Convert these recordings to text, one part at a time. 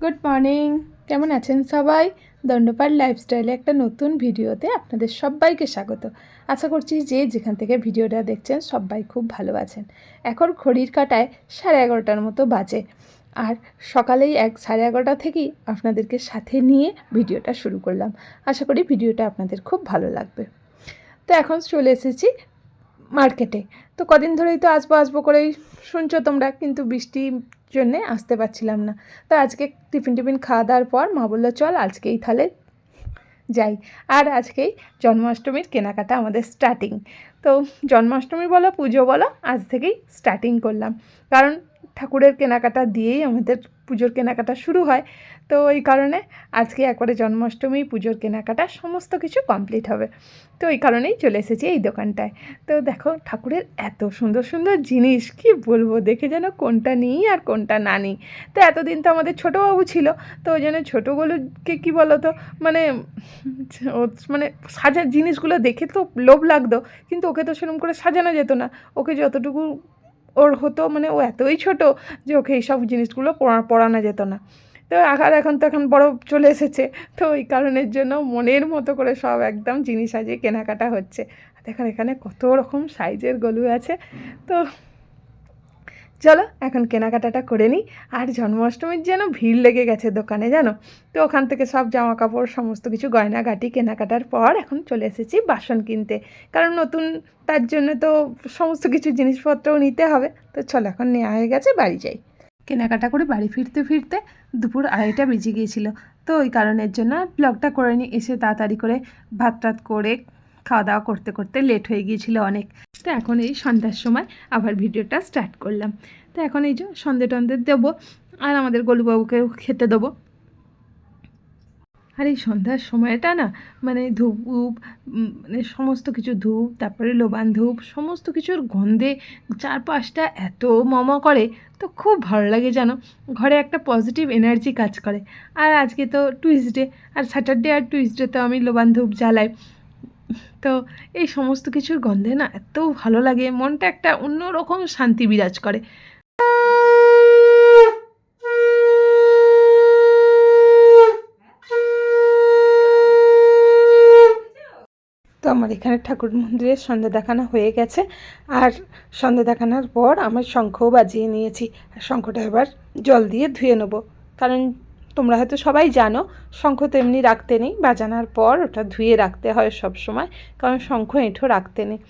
Good morning. কেমন আছেন সবাই? দণ্ডপাট লাইফস্টাইলে একটা নতুন ভিডিওতে আপনাদের সবাইকে স্বাগত। আশা করছি যে যেখান থেকে ভিডিওটা দেখছেন সবাই খুব ভালো আছেন। এখন ঘড়ির কাটায় সাড়ে এগারোটার মতো বাজে। আর সকালেই এক সাড়ে এগারোটা থেকেই আপনাদেরকে সাথে নিয়ে ভিডিওটা শুরু করলাম। আশা করি ভিডিওটা আপনাদের খুব ভালো লাগবে। তো এখন চলে এসেছি মার্কেটে। তো কদিন ধরেই তো আসব আসব করেই শুনছো তোমরা, কিন্তু বৃষ্টির জন্যে আসতে পারছিলাম না। তো আজকে টিফিন টিফিন খাওয়া দাওয়ার পর মা বলল, চল আজকেই তাহলে যাই। আর আজকেই জন্মাষ্টমীর কেনাকাটা আমাদের স্টার্টিং তো জন্মাষ্টমী বলো, পুজো বলো, আজ থেকেই স্টার্টিং করলাম। কারণ ঠাকুরের কেনাকাটা দিয়েই আমাদের পুজোর কেনাকাটা শুরু হয়। তো ওই কারণে আজকে একবারে জন্মাষ্টমী, পুজোর কেনাকাটা সমস্ত কিছু কমপ্লিট হবে। তো ওই কারণেই চলে এসেছি এই দোকানটায়। তো দেখো ঠাকুরের এত সুন্দর সুন্দর জিনিস, কি বলব? দেখে যেন কোনটা নিই আর কোনটা না নিই। তো এতদিন তো আমাদের ছোটোবাবু ছিল, তো ওই জন্য ছোটোগুলোকে কী বলো তো মানে মানে সাজার জিনিসগুলো দেখে তো লোভ লাগতো, কিন্তু ওকে তো সেরকম করে সাজানো যেত না। ওকে যতটুকু ওর হতো মানে ও এতই ছোট যে ওকে এইসব জিনিসগুলো পড়া, পড়ানো যেত না। তো আর এখন তো এখন বড় চলে এসেছে। তো ওই কারণের জন্য মনের মতো করে সব একদম জিনিস আজকে কেনাকাটা হচ্ছে। দেখেন, এখানে কত রকম সাইজের গলু আছে। তো চলো, এখন কেনাকাটাটা করে নিই। আর জন্মাষ্টমীর যেন ভিড় লেগে গেছে দোকানে, জানো? তো ওখান থেকে সব জামা কাপড় সমস্ত কিছু গয়নাগাটি কেনাকাটার পর এখন চলে এসেছি বাসন কিনতে। কারণ নতুন, তার জন্য তো সমস্ত কিছু জিনিসপত্রও নিতে হবে। তো চলো, এখন নেওয়া হয়ে গেছে, বাড়ি যাই। কেনাকাটা করে বাড়ি ফিরতে ফিরতে দুপুর আড়াইটা বেজে গিয়েছিল। তো ওই কারণের জন্য ব্লগটা করে নিয়ে এসে তাড়াতাড়ি করে ভাত টাত করে খাওয়া দাওয়া করতে করতে লেট হয়ে গিয়েছিল অনেক। তো এখন এই সন্ধ্যার সময় আবার ভিডিওটা স্টার্ট করলাম। তো এখন এই যে সন্ধে টন্ধে দেবো, আর আমাদের গলুবাবুকেও খেতে দেবো। আর এই সন্ধ্যার সময়টা না মানে ধূপ, উপ মানে সমস্ত কিছু ধূপ, তারপরে লোবান ধূপ, সমস্ত কিছুর গন্ধে চারপাশটা এত মমা করে, তো খুব ভালো লাগে জানো। ঘরে একটা পজিটিভ এনার্জি কাজ করে। আর আজকে তো টুইসডে আর স্যাটারডে আর টুইসডে তো আমি লোবান ধূপ জ্বালাই। তো এই সমস্ত কিছুর গন্ধে না এত ভালো লাগে, মনটা একটা অন্যরকম শান্তি বিরাজ করে। তো আমার এখানে ঠাকুর মন্দিরের সন্ধ্যা দেখানো হয়ে গেছে, আর সন্ধ্যা দেখানোর পর আমার শঙ্খও বাজিয়ে নিয়েছি। আর শঙ্খটা এবার জল দিয়ে ধুয়ে নেব, কারণ তোমরা হয়তো সবাই জানো, শঙ্খ তো এমনি রাখতে নেই, বাজানোর পর ওটা ধুয়ে রাখতে হয় সব সময়, কারণ শঙ্খ এঁঠো রাখতে নেই।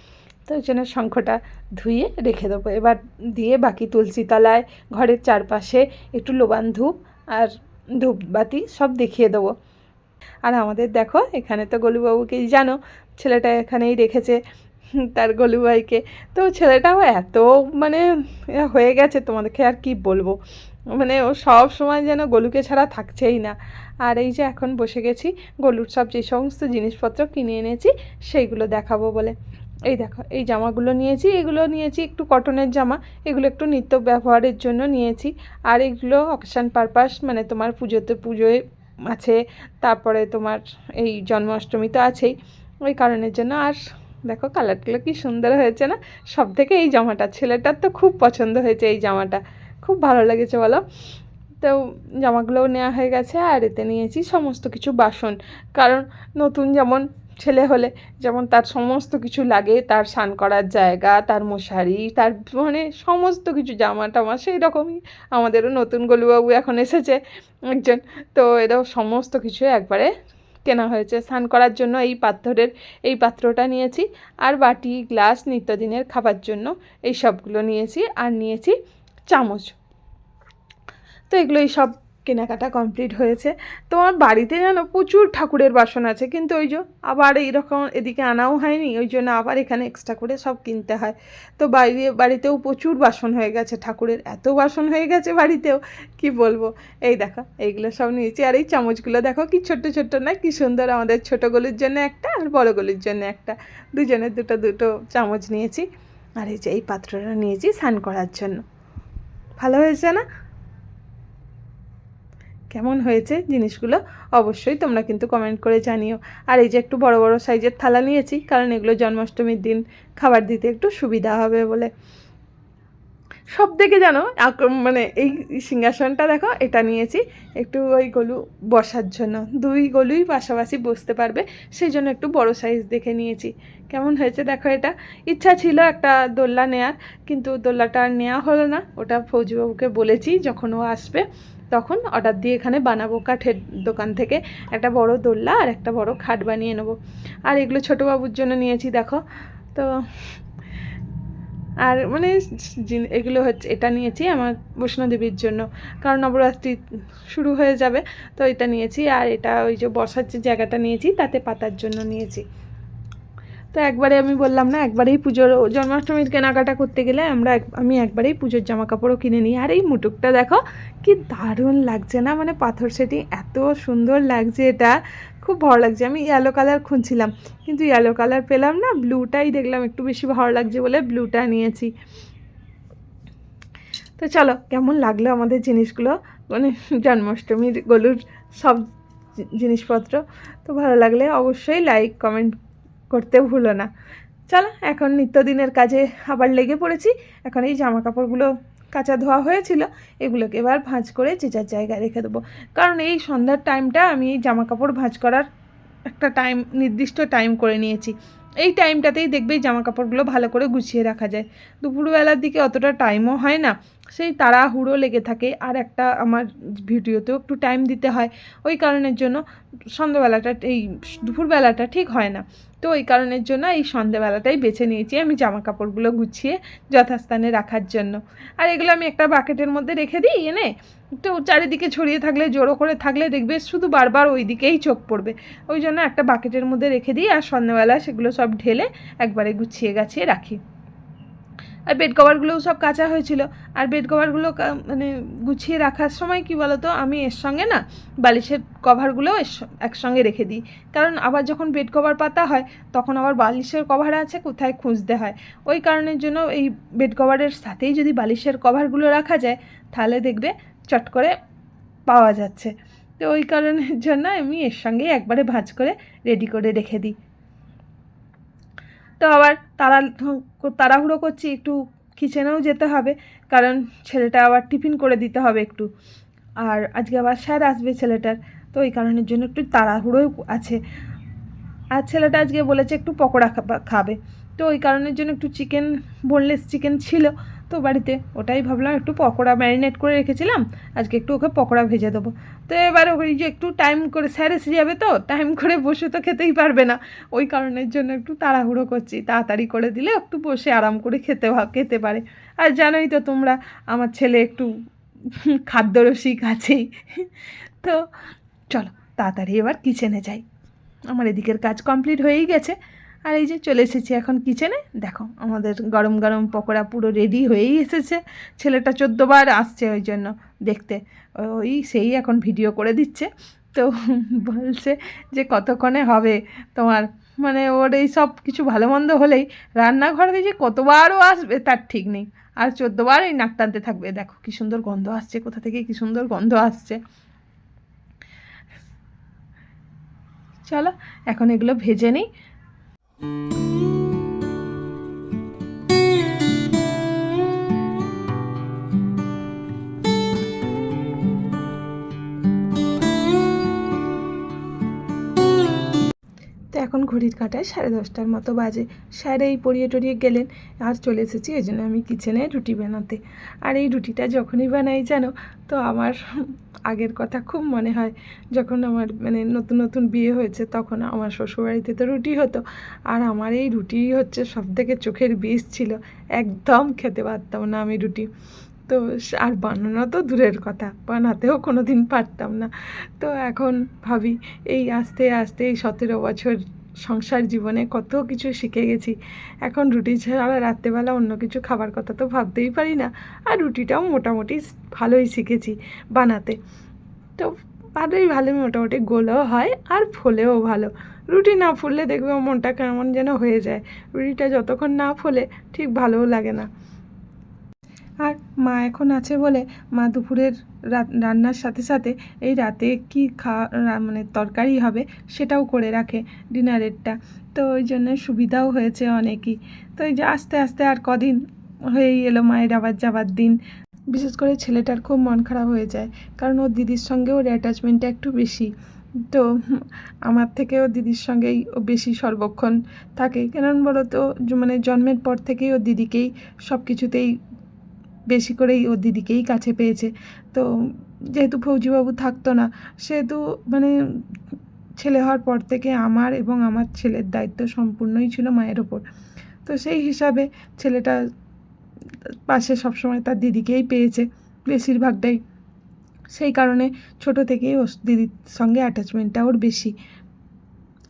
তো ওই জন্য শঙ্খটা ধুয়ে রেখে দেবো। এবার দিয়ে বাকি তুলসী তলায়, ঘরের চারপাশে একটু লোবান ধূপ আর ধূপবাতি সব দেখিয়ে দেবো। আর আমাদের দেখো, এখানে তো গলুবাবুকেই জানো, ছেলেটা এখানেই রেখেছে তার গলুবাইকে। তো ছেলেটাও এত মানে হয়ে গেছে, তোমাদেরকে আর কি বলব? মানে ও সব সময় যেন গলুকে ছাড়া থাকছেই না। আর এই যে এখন বসে গেছি, গলুর সব যে সমস্ত জিনিসপত্র কিনে এনেছি, সেইগুলো দেখাবো বলে। এই দেখো, এই জামাগুলো নিয়েছি, এগুলো নিয়েছি একটু কটনের জামা, এগুলো একটু নিত্য ব্যবহারের জন্য নিয়েছি। আর এগুলো অকেশান পারপাস মানে তোমার পুজোতে পুজোয় আছে, তারপরে তোমার এই জন্মাষ্টমী তো আছেই, ওই কারণের জন্য। আর দেখো কালারগুলো কি সুন্দর হয়েছে না? সব থেকে এই জামাটা, ছেলেটার তো খুব পছন্দ হয়েছে এই জামাটা। খুব ভালো লেগেছে বলো। তো জামাগুলোও নেওয়া হয়ে গেছে আর এতে নিয়েছি সমস্ত কিছু বাসন। কারণ নতুন যেমন ছেলে হলে যেমন তার সমস্ত কিছু লাগে, তার স্নান করার জায়গা, তার মশারি, তার মানে সমস্ত কিছু জামা টামা সেই রকমই আমাদেরও নতুন গলুবাবু এখন এসেছে একজন। তো এরাও সমস্ত কিছু একবারে কেনা হয়েছে। স্নান করার জন্য এই পাথরের, এই পাত্রটা নিয়েছি। আর বাটি, গ্লাস, নিত্যদিনের খাবার জন্য এই সবগুলো নিয়েছি। আর নিয়েছি চামচ। তো এগুলোই সব কেনাকাটা কমপ্লিট হয়েছে। তোমার বাড়িতে জানো প্রচুর ঠাকুরের বাসন আছে, কিন্তু ওই যে আবার এইরকম এদিকে আনাও হয়নি, ওই জন্য আবার এখানে এক্সট্রা করে সব কিনতে হয়। তো বাইরে, বাড়িতেও প্রচুর বাসন হয়ে গেছে, ঠাকুরের এত বাসন হয়ে গেছে বাড়িতেও, কি বলব? এই দেখো, এইগুলো সব নিয়েছি, আর এই চামচগুলো দেখো কি ছোট্ট ছোট্ট না, কি সুন্দর আমাদের ছোটোগুলির জন্য একটা আর বড়গুলির জন্য একটা। দুজনের দুটো দুটো চামচ নিয়েছি, আর এই যে এই পাত্রটা নিয়েছি স্নান করার জন্য। ভালো হয়েছে না? কেমন হয়েছে জিনিসগুলো অবশ্যই তোমরা কিন্তু কমেন্ট করে জানিও। আর এই যে একটু বড় বড় সাইজের থালা নিয়েছি, কারণ এগুলো জন্মাষ্টমীর দিন খাবার দিতে একটু সুবিধা হবে বলে। সব থেকে আক- মানে এই সিংহাসনটা দেখো, এটা নিয়েছি। একটু ওই গলু বসার জন্য। দুই গলুই পাশাপাশি বসতে পারবে, সেই জন্য একটু বড় সাইজ দেখে নিয়েছি। কেমন হয়েছে দেখো এটা? ইচ্ছা ছিল একটা দোল্লা নেয়ার, কিন্তু দোল্লাটা আর নেওয়া হলো না। ওটা ফৌজিবাবুকে বলেছি, যখন ও আসবে, তখন অর্ডার দিয়ে এখানে বানাবো কাঠের দোকান থেকে। একটা বড় দোল্লা আর একটা বড় খাট বানিয়ে নেব। আর এগুলো ছোটো বাবুর জন্য নিয়েছি, দেখো। তো আর মানে এগুলো হচ্ছে, এটা নিয়েছি আমার বৈষ্ণদেবীর জন্য। কারণ নবরাত্রি শুরু হয়ে যাবে, তো এটা নিয়েছি। আর এটা ওই যে বসার যে জায়গাটা নিয়েছি, তাতে পাতার জন্য নিয়েছি। তো একবারে আমি বললাম না, একবারেই পুজোর জন্মাষ্টমীর কেনাকাটা করতে গেলে আমরা আমি একবারেই পুজোর জামা কাপড়ও কিনে নিই। আর এই মুটুকটা দেখো, কি দারুণ লাগছে না? মানে পাথর সেটি এত সুন্দর লাগছে এটা। খুব ভালো লাগছে। আমি ইয়েলো কালার খুঁজছিলাম, কিন্তু ইয়েলো কালার পেলাম না ব্লুটাই দেখলাম একটু বেশি ভালো লাগছে বলে ব্লুটা নিয়েছি। তো চলো, কেমন লাগল আমাদের জিনিসগুলো? মানে জন্মাষ্টমীর গলুর সব জিনিসপত্র? তো ভালো লাগলে অবশ্যই লাইক কমেন্ট করতে ভুলো না। চলো, এখন নিত্যদিনের কাজে আবার লেগে পড়েছি। এখন এই জামা কাপড়গুলো কাঁচা ধোয়া হয়েছিল, এগুলোকে এবার ভাঁজ করে যে যার জায়গায় রেখে দেবো। কারণ এই সন্ধ্যার টাইমটা আমি এই জামা কাপড় ভাঁজ করার একটা টাইম, নির্দিষ্ট টাইম করে নিয়েছি। এই টাইমটাতেই দেখবে জামা কাপড়গুলো ভালো করে গুছিয়ে রাখা যায়। দুপুরবেলার দিকে অতটা টাইমও হয় না। সেই তাড়াহুড়ো লেগে থাকে। আর একটা আমার ভিডিওতেও একটু টাইম দিতে হয়। ওই কারণের জন্য সন্ধ্যাবেলাটা এই দুপুরবেলাটা ঠিক হয় না। তো ওই কারণের জন্য এই সন্ধ্যেবেলাটাই বেছে নিয়েছি আমি জামা কাপড়গুলো গুছিয়ে যথাস্থানে রাখার জন্য। আর এগুলো আমি একটা বাকেটের মধ্যে রেখে দিই এনে। তো চারিদিকে ছড়িয়ে থাকলে, জড়ো করে থাকলে দেখবে শুধু বারবার ওই দিকেই চোখ পড়বে। ওই জন্য একটা বাকেটের মধ্যে রেখে দিই আর সন্ধ্যেবেলা সেগুলো সব ঢেলে একবারে গুছিয়ে গাছিয়ে রাখি। আর বেড কভারগুলোও সব কাঁচা হয়েছিল। আর বেড কভারগুলো মানে গুছিয়ে রাখার সময় কি বলতো, আমি এর সঙ্গে না বালিশের কভারগুলোও একসঙ্গে রেখে দিই। কারণ আবার যখন বেড কভার পাতা হয়, তখন আবার বালিশের কভার আছে, কোথায় খুঁজতে হয়। ওই কারণের জন্য এই বেড কভারের সাথেই যদি বালিশের কভারগুলো রাখা যায়, তাহলে দেখবে চট করে পাওয়া যাচ্ছে। তো ওই কারণের জন্য আমি এর সঙ্গে একবারে ভাঁজ করে রেডি করে রেখে দিই। তো আবার তারা তাড়াহুড়ো করছি, একটু কিচেনেও যেতে হবে, কারণ ছেলেটা আবার টিফিন করে দিতে হবে একটু। আর আজকে আবার স্যার আসবে ছেলেটার, তো এই কারণের জন্য একটু তাড়াহুড়োই আছে। আর ছেলেটা আজকে বলেছে একটু পকোড়া খাবে তো ওই কারণের জন্য একটু চিকেন বোনলেস চিকেন ছিল তো বাড়িতে। ওটাই ভাবলাম, একটু পকোড়া ম্যারিনেট করে রেখেছিলাম। আজকে একটু ওকে পকোড়া ভেজে দেবো। তো এবার ওই যে একটু টাইম করে, স্যার এসে যাবে তো টাইম করে বসে তো খেতেই পারবে না। ওই কারণের জন্য একটু তাড়াহুড়ো করছি। তাড়াতাড়ি করে দিলে একটু বসে আরাম করে খেতে খেতে পারে। আর জানোই তো তোমরা, আমার ছেলে একটু খাদ্যরসিক আছেই। তো চলো, তাড়াতাড়ি এবার কিচেনে যাই। আমার এদিকের কাজ কমপ্লিট হয়েই গেছে। আর এই যে চলে এসেছি এখন কিচেনে দেখো, আমাদের গরম গরম পকোড়া পুরো রেডি হয়েই এসেছে। ছেলেটা চোদ্দোবার আসছে ওই জন্য দেখতে। ওই সেই এখন ভিডিও করে দিচ্ছে। তো বলছে যে কতক্ষণে হবে তোমার? মানে ওর এই সব কিছু ভালো মন্দ হলেই রান্নাঘরে যে কতবারও আসবে তার ঠিক নেই। আর চোদ্দোবার এই নাক টানতে থাকবে। দেখো কী সুন্দর গন্ধ আসছে কোথা থেকে, কী সুন্দর গন্ধ আসছে। চলো, এখন এগুলো ভেজে নিই। তো এখন ঘড়ির কাটায় সাড়ে দশটার মতো বাজে। স্যার এই পরিয়ে টরিয়ে গেলেন, আর চলে এসেছি এই জন্য আমি কিচেনে রুটি বানাতে। আর এই রুটিটা যখনই বানাই জানো, তো আমার আগের কথা খুব মনে হয়, যখন আমার মানে নতুন নতুন বিয়ে হয়েছে তখন আমার শ্বশুরবাড়িতে তো রুটি হতো। আর আমার এই রুটি হচ্ছে সব থেকে চোখের বিষ ছিল, একদম খেতে পারতাম না আমি রুটি। তো আর বানানো তো দূরের কথা। বানাতেও কোনো দিন পারতাম না। তো এখন ভাবি, এই আস্তে আস্তে এই সতেরো বছর সংসার জীবনে কত কিছু শিখে গেছি। এখন রুটি ছাড়া রাত্রেবেলা অন্য কিছু খাবার কথা তো ভাবতেই পারি না। আর রুটিটাও মোটামুটি ভালোই শিখেছি বানাতে। তো ভালোই ভালো, মোটামুটি গোলও হয় আর ফোলেও ভালো। রুটি না ফুললে দেখবে মনটা কেমন যেন হয়ে যায়। রুটিটা যতক্ষণ না ফোলে, ঠিক ভালোও লাগে না। আর মা এখন আছে বলে মা দুপুরের রান্নার সাথে সাথে এই রাতে কি খাওয়া মানে তরকারি হবে সেটাও করে রাখে ডিনারেরটা। তো ওই জন্য সুবিধাও হয়েছে অনেকই। তো এই যে আস্তে আস্তে আর কদিন হয়েই এলো মায়ের আবার যাবার দিন। বিশেষ করে ছেলেটার খুব মন খারাপ হয়ে যায় কারণ ওর দিদির সঙ্গে ওর অ্যাটাচমেন্টটা একটু বেশি। তো আমার থেকে ওর দিদির সঙ্গেই ও বেশি সর্বক্ষণ থাকে। কেন বলো তো মানে জন্মের পর থেকেই ও দিদিকেই সব কিছুতেই বেশি করেই ওর দিদিকেই কাছে পেয়েছে। তো যেহেতু ফৌজিবাবু থাকতো না, সেহেতু মানে ছেলে হওয়ার পর থেকে আমার এবং আমার ছেলের দায়িত্ব সম্পূর্ণই ছিল মায়ের ওপর। তো সেই হিসাবে ছেলেটা পাশে সবসময় তার দিদিকেই পেয়েছে, বেশিরভাগটাই। সেই কারণে ছোট থেকেই ওর দিদির সঙ্গে অ্যাটাচমেন্টটা ওর বেশি।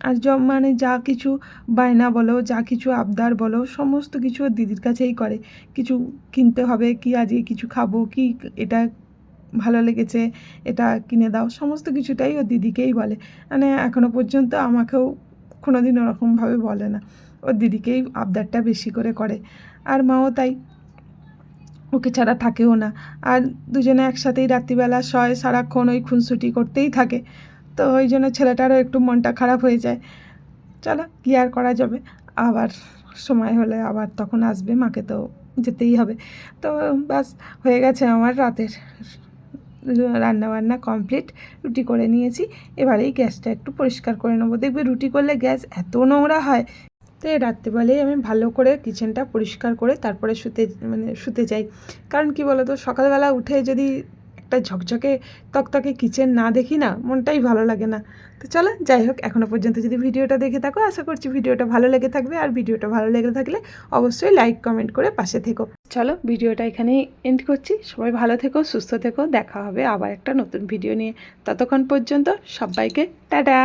আর মানে যা কিছু বায়না বলো, যা কিছু আবদার বলো, সমস্ত কিছু দিদির কাছেই করে। কিছু কিনতে হবে, কি আজকে কিছু খাব, কি এটা ভালো লেগেছে, এটা কিনে দাও, সমস্ত কিছুটাই ওর দিদিকেই বলে। মানে এখনও পর্যন্ত আমাকেও কোনো দিন ওরকমভাবে বলে না। ওর দিদিকেই আবদারটা বেশি করে করে। আর মাও তাই, ওকে ছাড়া থাকেও না। আর দুজনে একসাথেই রাত্রিবেলা শয় সারাক্ষণ ওই খুনসুটি করতেই থাকে। তো ওই জন্য ছেলেটারও একটু মনটা খারাপ হয়ে যায়। চলো, কী আর করা যাবে? আবার সময় হলে আবার তখন আসবে, মাকে তো যেতেই হবে। তো বাস হয়ে গেছে আমার রাতের রান্না বান্না কমপ্লিট। রুটি করে নিয়েছি এবারেই গ্যাসটা একটু পরিষ্কার করে নেব। দেখবে রুটি করলে গ্যাস এত নোংরা হয়। তো রাত্রিবেলায় আমি ভালো করে কিচেনটা পরিষ্কার করে তারপরে শুতে মানে শুতে যাই। কারণ কি বলো তো সকালবেলা উঠে যদি একটা ঝকঝকে, তকতকে কিচেন না দেখি না, মনটাই ভালো লাগে না। তো চলো, যাই হোক এখনও পর্যন্ত যদি ভিডিওটা দেখে থাকো, আশা করছি ভিডিওটা ভালো লেগে থাকবে। আর ভিডিওটা ভালো লেগে থাকলে অবশ্যই লাইক, কমেন্ট করে পাশে থেকো। চলো, ভিডিওটা এখানেই এন্ড করছি। সবাই ভালো থেকো, সুস্থ থেকো। দেখা হবে আবার একটা নতুন ভিডিও নিয়ে। ততক্ষণ পর্যন্ত সবাইকে, টাটা!